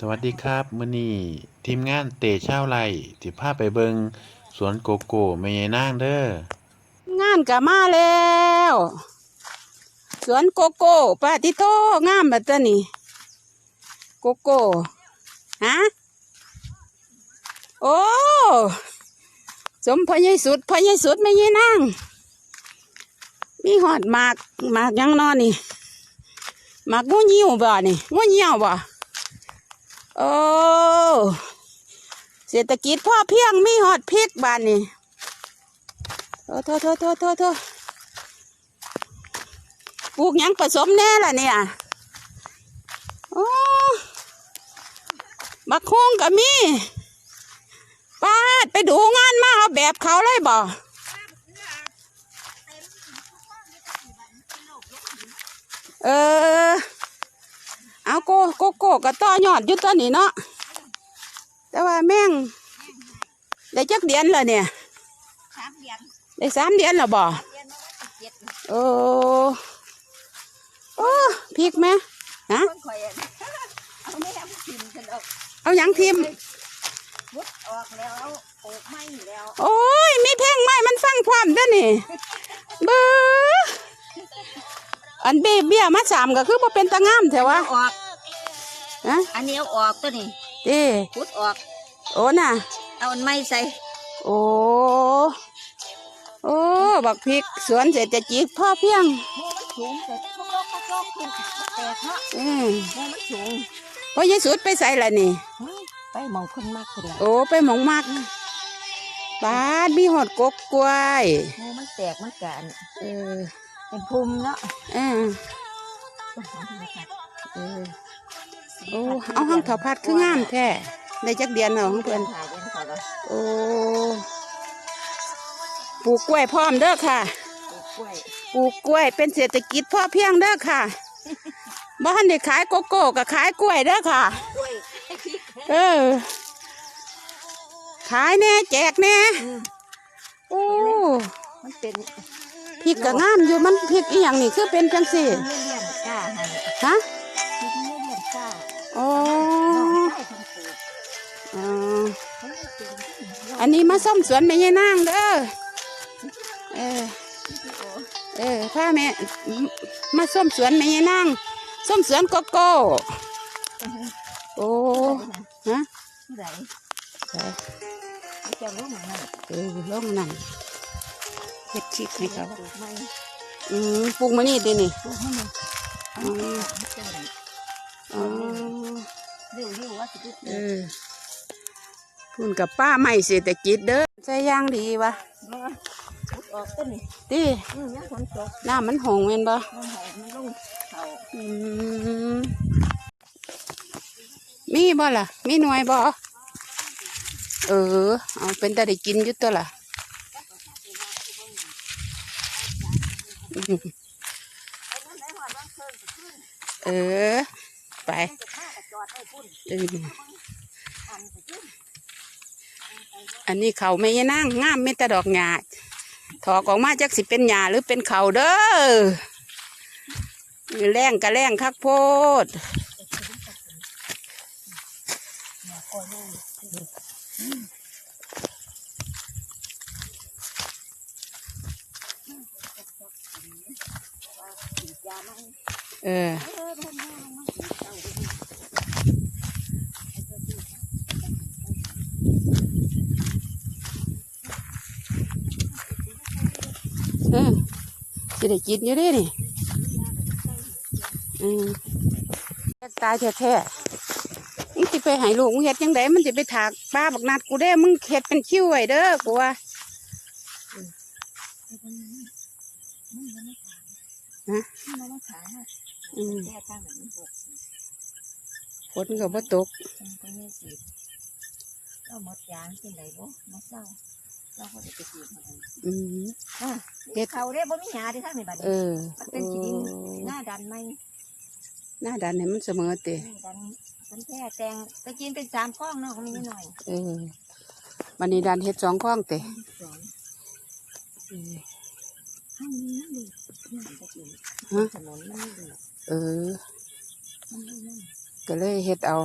สวัสดีครับมื้อนี้ทีมงานเตะชาไร่สิพาไปเบิงสวนโกโก้แม่ยายนางเด้องานก็มาแล้ว สวนโกโก้ปาติโตงามแบบนี้ โกโก้ฮะโอ้สมพญายสุดพญายสุดไม่ยี่นางมีหอดหมากหมากยังนอนนี่หมากงูยิ้วบ่นี่งูเหี่ยวบ่ โอ้เศรษฐกิจพ่อเพียงมีหอดพริกบ้านนี่โอ้โทษโทษโทษโทษโทษปลูกยังผสมแน่ล่ะเนี่ยโอ้บักฮงก็มีป้าไปดูงานมาเอาแบบเขาเลยบ่เออ เอาโกโกโก้ก็ต่อยอดอยู่ตัวนี้เนาะแต่ว่าแม่งได้จักเดือนแล้วเนี่ยสามเดือนได้สามเดือนแล้วบ่เดือนมาวันที่เจ็ดโอ้โอ้พริกไหมฮะคนข่อยอะเอาไม่ทำทิมกันออกเอาหยังทิมวุดออกแล้วเอาปลูกไม้แล้ว โอ้ยมีเพลงใหม่มันฟังความเด้อนี่เบ้อ อันเบเบี้ยมาสามก็คือบ่เป็นตางามแถวะเอาออกฮะอันนี้เอาออกตัวนี้เต้พุดออก โอ้น่ะ เอาอันไม้ใส่ โอ้ โอ้ บักพริกสวนเศรษฐกิจพ่อเพียงโมมันสูงแต่พวกโลกพวกโลกขึ้นแตกเนาะอืมโมมันสูงพ่อยายสุดไปใส่ละนี่เฮ้ยไปมองคนมากคนละโอ้ ไปหมองมากบ้านมีหอดกกกล้วยโมมันแตกมันกันเออ เป็นภูมิเนาะเออเออโอ้เอาห้องถอพัดคืองามแท้ได้จักเดือนเหรอของเพื่เพื่ออนนถ่ายเดือนเขาละโอ้ปลูกกล้วยพร้อมเด้อค่ะปลูกกล้วยปลูกกล้วยเป็นเศรษฐกิจพ่อเพียงเด้อค่ะบ้านได้ขายโกโก้ก็ขายกล้วยเด้อค่ะกล้วยเออขายแน่แจกแน่อืมโอ้มันเป็นพ ริกก็งามอยู่มันพริกอีหยังนี่คือเป็นจังสี่เลี่ยนกล้าให้ฮะคิดเลี่ยนกล้าโอ้น้องใต้ทำปลูกอ่าเฮ้ยเป็นอันนี้มาส้มสวนแม่ยายนางเด้อเออ เออพาแม่มาส้มสวนแม่ยายนางส้มสวนโกโก้โอ้ฮะที่ไหนเออไม่จะรู้เหนกันเออลงนั่น เฮ็ดชิกให้เขาปลูกไม่อืมปลูกมานี่ดินี่ปลูกให้มันอืมอ๋อเร็วเร็วว่าสิเออพุ่นกับป้าไม่เศรษฐกิจเด้อใส่ย่างดีวะมาออกต้นนี่ดิอืมยังฝนตกน้ำมันหงเว้นบ่มันหอมมันลงเขาอืมมีบ่ล่ะ มีหน่วยบ่เออ เอาเป็นแต่ได้กินอยู่ตัวล่ะอืม เออ ไปอันนี้เขาไม่ยนั่งงามไม่แต่ดอกหญ้าถอกออกมาจากสิเป็นหญ้าหรือเป็นเขาเด้อแรงกะแรงคักโพด เออเออจะได้กินอยู่เด้นี่อืมตายแท้ๆมึงสิไปให้ลูกมึงเฮ็ดยังไงมันสิไปถากป้าบักนัดกูได้มึงเฮ็ดเป็นคิ้วไว้เด้อกูว่า ฮะมันมาขายให้อืมแก้ตั้งแบบนี้ปลูกฝนก็บ่ตกมันก็ไม่สีก็หมดยางที่ไหนบ่มาเศร้าเราก็จะไปกินให้อืมอะเฮ็ดเขาเรียกบ่มีหยาที่ทางในบัดเอนี้อมันเป็นขี้ดินหน้าดันไหมหน้าดันให้มันเสมอเตะนี่ดันมันแค่แตงตะกินเป็นสามข้องเนาะก็มีหน่อย เออวันนี้ดันเฮ็ดสองข้องเตะ สองเออให้มีนั่นดินี่ตะกินฮะถนนมันดีเออ มันไม่นั่น ก็เลยเฮ็ดเอา